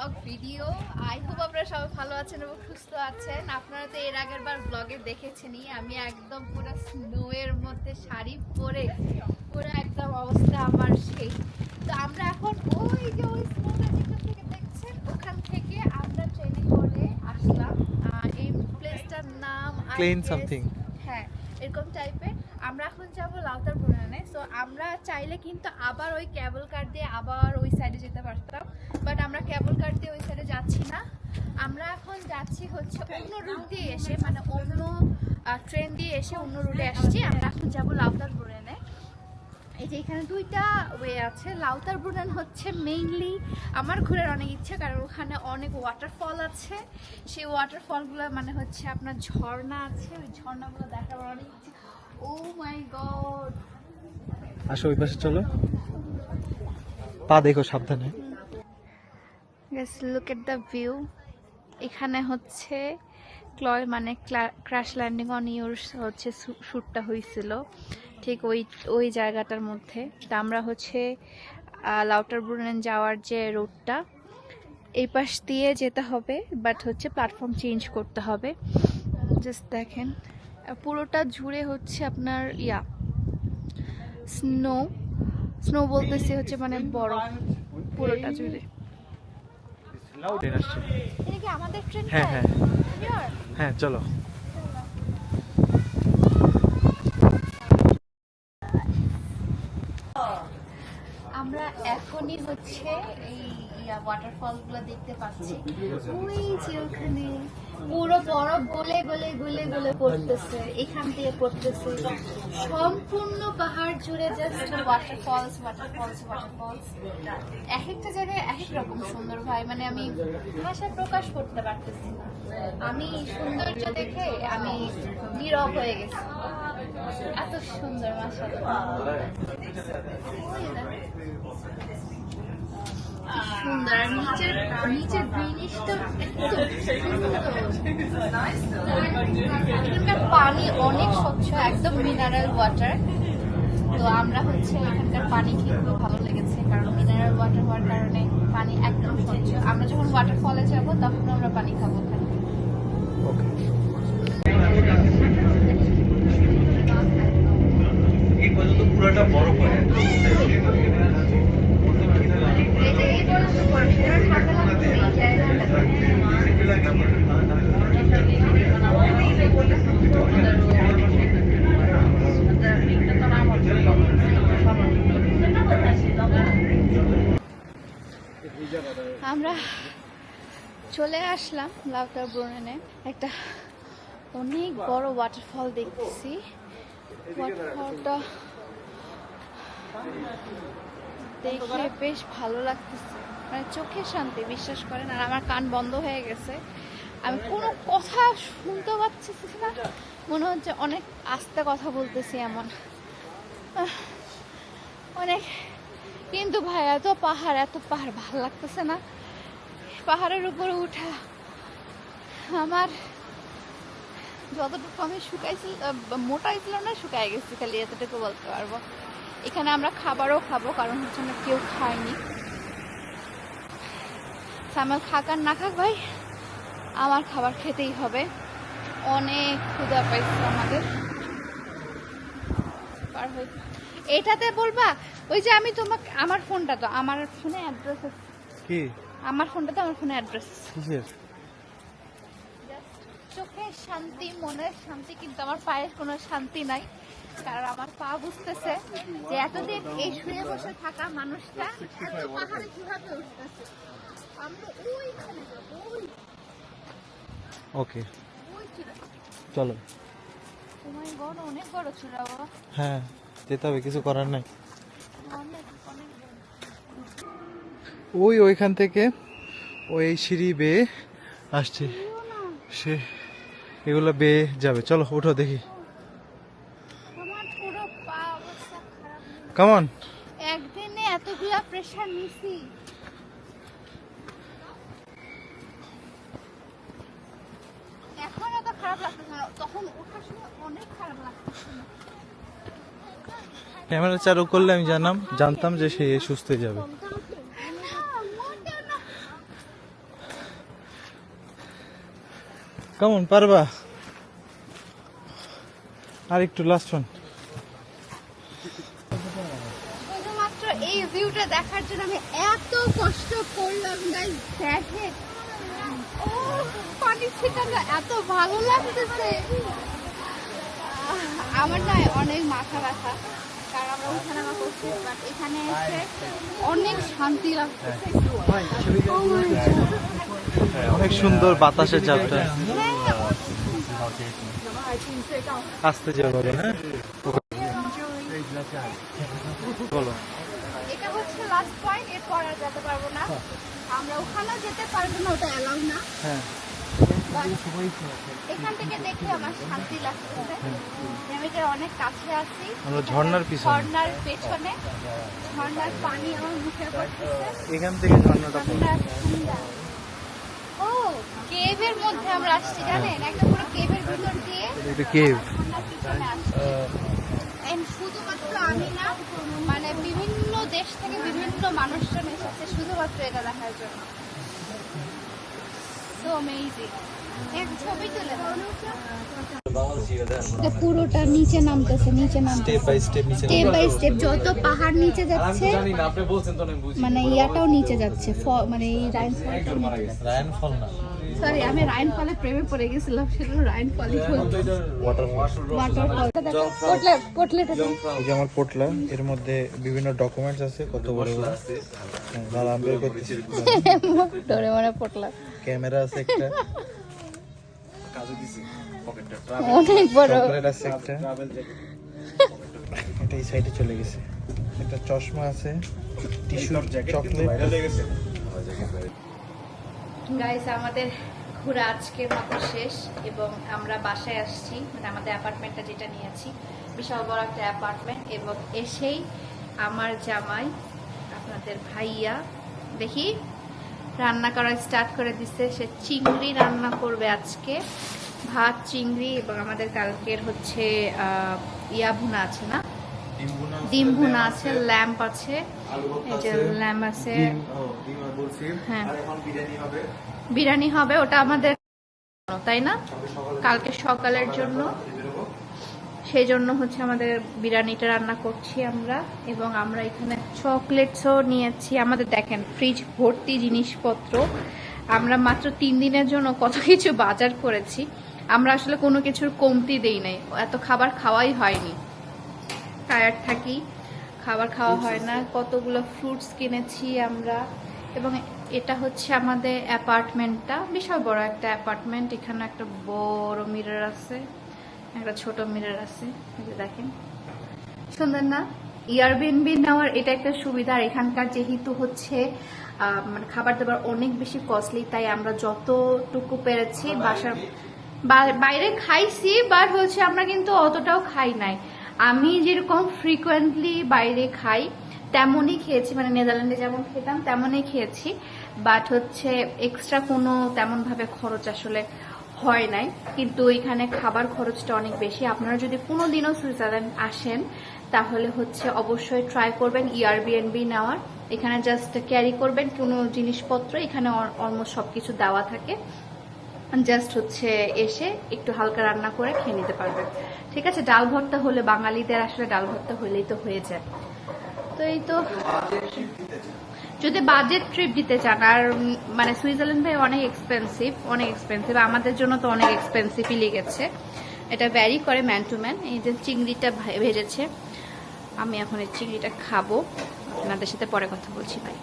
Blog video I hope আপনারা সবাই ভালো আছেন এবং সুস্থ আছেন। আপনারা তো এর আগের বার ব্লগে দেখেছেনই। আমি একদম পুরো স্নো এর মধ্যে শাড়ি পরে পুরো একদম অবস্থা আমার সেই। তো আমরা এখন ওই যে ওই স্নোটা যেখান থেকে দেখছেন ওখান থেকে আমরা ট্রেনে করে আসলাম। আহ, এই প্লেসটার নাম I Plain guess- something. হ্যাঁ এরকম টাইপের আমরা এখন যাব লাউতার সো আমরা চাইলে কিন্তু আবার ওই ক্যাবল কার দিয়ে আবার ওই সাইডে যেতে পারতাম বাট আমরা ক্যাবল কার দিয়ে ওই সাইডে যাচ্ছি না। আমরা এখন যাচ্ছি হচ্ছে অন্য রুট দিয়ে এসে মানে অন্য ট্রেন দিয়ে এসে অন্য রুটে আসছি। আমরা এখন যাব লাউতার বুনানে এই যে এখানে দুইটা ওয়ে আছে। লাউতার বুনান হচ্ছে মেইনলি আমার ঘোরার অনেক ইচ্ছে, কারণ ওখানে অনেক ওয়াটারফল আছে। সেই ওয়াটারফলগুলো মানে হচ্ছে আপনার ঝর্ণা আছে, ওই ঝর্ণাগুলো দেখার অনেক ইচ্ছে। ও মাই গড আসো ওই পাশে চলো। পা দেখো সাবধানে। Guess look at the view এখানে হচ্ছে ক্লয় মানে ক্র্যাশ ল্যান্ডিং অন ইউর হচ্ছে শ্যুটটা হয়েছিল ঠিক ওই ওই জায়গাটার মধ্যে। তা আমরা হচ্ছে লাউটার ব্রুনেন যাওয়ার যে রোডটা এই পাশ দিয়ে যেতে হবে বাট হচ্ছে প্ল্যাটফর্ম চেঞ্জ করতে হবে। জাস্ট দেখেন। পুরোটা জুড়ে হচ্ছে আপনার, ইয়া স্নো স্নো বলতেছি হচ্ছে মানে বরফ পুরোটা জুড়ে আমাদের ট্রেন হ্যাঁ, হ্যাঁ। হ্যাঁ চলো। আমরা এখনই হচ্ছে এই ওয়াটারফলগুলো দেখতে পাচ্ছি। ওই যে ওখানে পুরো বরফ গলে গলে গলে গলে পড়তেছে, এখান থেকে পড়তেছে। সম্পূর্ণ পাহাড় জুড়ে জাস্ট ওয়াটারফলস ওয়াটারফলস ওয়াটারফলস এক একটা জায়গায় এক এক রকম সুন্দর ভাই মানে আমি ভাষা প্রকাশ করতে পারতেছি না। আমি সৌন্দর্য দেখে আমি নীরব হয়ে গেছি। এত সুন্দর মাসাল্লাহ সুন্দর। নিচের নিচের গ্রিনিশটা এখানকার পানি অনেক স্বচ্ছ, একদম মিনারেল ওয়াটার তো আমরা হচ্ছে এখানকার পানি খেয়ে খুব ভালো লেগেছে, কারণ মিনারেল ওয়াটার হওয়ার কারণে পানি একদম স্বচ্ছ। আমরা যখন ওয়াটারফলে যাব, তখন আমরা পানি খাব ওখানে ওকে এই পর্যন্ত পুরোটা বরফ হয়ে আছে এই যে এই পর্যন্ত পরিষ্কার ঠান্ডা লাগছে এই জায়গাটা আমরা চলে আসলাম লাউটার ব্রুনেনে একটা অনেক বড় ওয়াটারফল দেখতেছি ওয়াটারফলটা দেখে বেশ ভালো লাগতেছে। মানে চোখের শান্তি, বিশ্বাস করেন, আর আমার কান বন্ধ হয়ে গেছে। আমি কোনো কথা শুনতে পাচ্ছি না। মনে হচ্ছে অনেক আস্তে কথা বলতেছি এমন। অনেক। কিন্তু ভাই এত পাহাড় এত পাহাড়, ভালো লাগতেছে না। পাহাড়ের উপরে উঠা। আমার যতটুকু আমি শুকাইছিল মোটাইছিল না শুকাই গেছি, খালি এতটুকু বলতে পারব। এখানে আমরা খাবারও খাব, কারণ হচ্ছে আমরা কেউ খাইনি। সামাল খাক আর না খাক ভাই, আমার খাবার খেতেই হবে। অনেক ক্ষুধা পাইছে আমাদের। এটাতে বলবা, ওই যে আমি তোমাকে, আমার ফোনটা তো, আমার ফোনে অ্যাড্রেস কি? আমার ফোনটা তো আমার ফোনে অ্যাড্রেস কিসের? চোখের শান্তি মনের শান্তি কিন্তু আমার পায়ের কোনো শান্তি নাই। কারণ আমার পা বুঝতেছে যে এতদিন এই শুয়ে বসে থাকা মানুষটা পাহাড়ে কীভাবে উঠতেছে। আমরা ওইখানে যাব, ওকে চলো। my God, অনেক বড় বাবা। হ্যাঁ যেতে হবে কিছু করার নাই। বড়। ওই ওইখান থেকে ওই সিঁড়ি বেয়ে আসছে। সে এগুলো বেয়ে যাবে। চলো ওঠো দেখি। কেমন একদিনে এতগুলা প্রেশার নিছি। এখন এত খারাপ লাগতেছে না। তখন ওঠার সময় অনেক খারাপ লাগতেছে ক্যামেরা চালু করলে আমি জানাম জানতাম যে সে সুস্থ যাবে মোটেও না কেমন পারবা? আর একটু লাস্ট ওয়ান শুধুমাত্র এই ভিউটা দেখার জন্য আমি এত কষ্ট করলাম গাইস দেখে। ও পানি ছিটানো এত ভালো লাগতেছে। আমার না অনেক মাথা ব্যথা। কারণ আমরা উঠানামা করছি বাট এখানে এসে অনেক শান্তি লাগতেছে. অনেক সুন্দর বাতাসের চাপটা। আসতে যাব হ্যাঁ? বলো। এটা হচ্ছে লাস্ট পয়েন্ট এরপর আর যেতে পারব না। আমরা ওখানেও যেতে পারব না ওটা অ্যালাউ না। হ্যাঁ। এখান থেকে দেখে আমার শান্তি এটার অনেক কাছে আছি আমরা ঝর্ণার পিছনে। ঝর্ণার পেছনে। ঝর্ণার পানি আমার মুখে পড়তেছে। এখান থেকে ঝর্ণাটা ও কেভের মধ্যে আমরা আসছি জানেন? একটা পুরো কেভের ভিতর দিয়ে এটা কেভ। আসছি। শুধুমাত্র আমি না মানে বিভিন্ন দেশ থেকে বিভিন্ন মানুষজন এসেছে শুধুমাত্র এটা দেখার জন্য। সো অ্যামেজিং এক ছবি তুলে পুরোটা নিচে নামতেছে নিচে নামতেছে। স্টেপ বাই স্টেপ নিচে স্টেপ বাই স্টেপ যত পাহাড় নিচে যাচ্ছে জানি না আপনি বলছেন তো বুঝি। মানে ইয়াটাও নিচে যাচ্ছে ফ- মানে এই রাইন রায়ন ফল না। সরি আমি রাইন ফলে প্রেমে পড়ে গেছিলাম সেটা পটলে পটলেটা। এই যে আমার পোটলা এর মধ্যে বিভিন্ন ডকুমেন্টস আছে কত বড় বড়। দাঁড়া আমি বের করতেছি। ডোরে মনে পটলা ক্যামেরা আছে একটা। অনেক বড়। এটা এই সাইডে চলে গেছে। একটা চশমা আছে টিস্যু চকলেট। গাইস আমাদের ঘোরা আজকের মতো শেষ এবং আমরা বাসায় আসছি। মানে আমাদের অ্যাপার্টমেন্টটা যেটা নিয়েছি বিশাল বড় একটা অ্যাপার্টমেন্ট এবং এসেই আমার জামাই আপনাদের ভাইয়া দেখি রান্না করা স্টার্ট করে দিছে। সে চিংড়ি রান্না করবে আজকে। ভাত চিংড়ি এবং আমাদের কালকের হচ্ছে ইয়া ভুনা আছে না? ডিম ভুনা আছে ল্যাম্প আছে এই যে ল্যাম্প আছে। হ্যাঁ। বিরিয়ানি হবে। ওটা আমাদের তাই না? কালকে সকালের জন্য। সেই জন্য হচ্ছে আমাদের বিরিয়ানিটা রান্না করছি আমরা এবং আমরা এখানে চকলেটসও নিয়েছি। আমাদের দেখেন ফ্রিজ ভর্তি জিনিসপত্র। আমরা মাত্র তিন দিনের জন্য কত কিছু বাজার করেছি। আমরা আসলে কোনো কিছুর কমতি দেই নাই। এত খাবার খাওয়াই হয়নি। টায়ার্ড থাকি। খাবার খাওয়া হয় না। কতগুলো ফ্রুটস কিনেছি আমরা। এবং এটা হচ্ছে আমাদের অ্যাপার্টমেন্টটা। বিশাল বড় একটা অ্যাপার্টমেন্ট। এখানে একটা বড় মিরর আছে। একটা ছোট মিরর আছে। দেখেন। সুন্দর না? ইয়ারবিএনবি নেওয়ার এটা একটা সুবিধা। আর এখানকার যেহেতু হচ্ছে মানে খাবার দাবার অনেক বেশি কস্টলি তাই আমরা যতটুকু পেরেছি বাসার বাইরে খাইছি বাট হচ্ছে আমরা কিন্তু অতটাও খাই নাই। আমি যেরকম ফ্রিকোয়েন্টলি বাইরে খাই তেমনই খেয়েছি মানে নেদারল্যান্ডে যেমন খেতাম তেমনই খেয়েছি বাট হচ্ছে এক্সট্রা কোনো তেমনভাবে খরচ আসলে হয় নাই। কিন্তু এখানে খাবার খরচটা অনেক বেশি। আপনারা যদি কোনো দিনও সুইজারল্যান্ড আসেন তাহলে হচ্ছে অবশ্যই ট্রাই করবেন ইয়ারবিএনবি নেওয়ার। এখানে জাস্ট ক্যারি করবেন কোনো জিনিসপত্র, এখানে অলমোস্ট সব কিছু দেওয়া থাকে। জাস্ট হচ্ছে এসে একটু হালকা রান্না করে খেয়ে নিতে পারবেন। ঠিক আছে, ডাল ভর্তা হলে, বাঙালিদের আসলে ডাল ভর্তা হলেই তো হয়ে যায়। তো এই তো যদি বাজেট ট্রিপ দিতে চান, আর মানে সুইজারল্যান্ড ভাই অনেক এক্সপেন্সিভ অনেক এক্সপেন্সিভ আমাদের জন্য তো অনেক এক্সপেন্সিভই লেগেছে। এটা ভ্যারি করে ম্যান টু ম্যান এই যে চিংড়িটা ভেজেছে, আমি এখন এই চিংড়িটা খাব। আপনাদের সাথে পরে কথা বলছি ভাই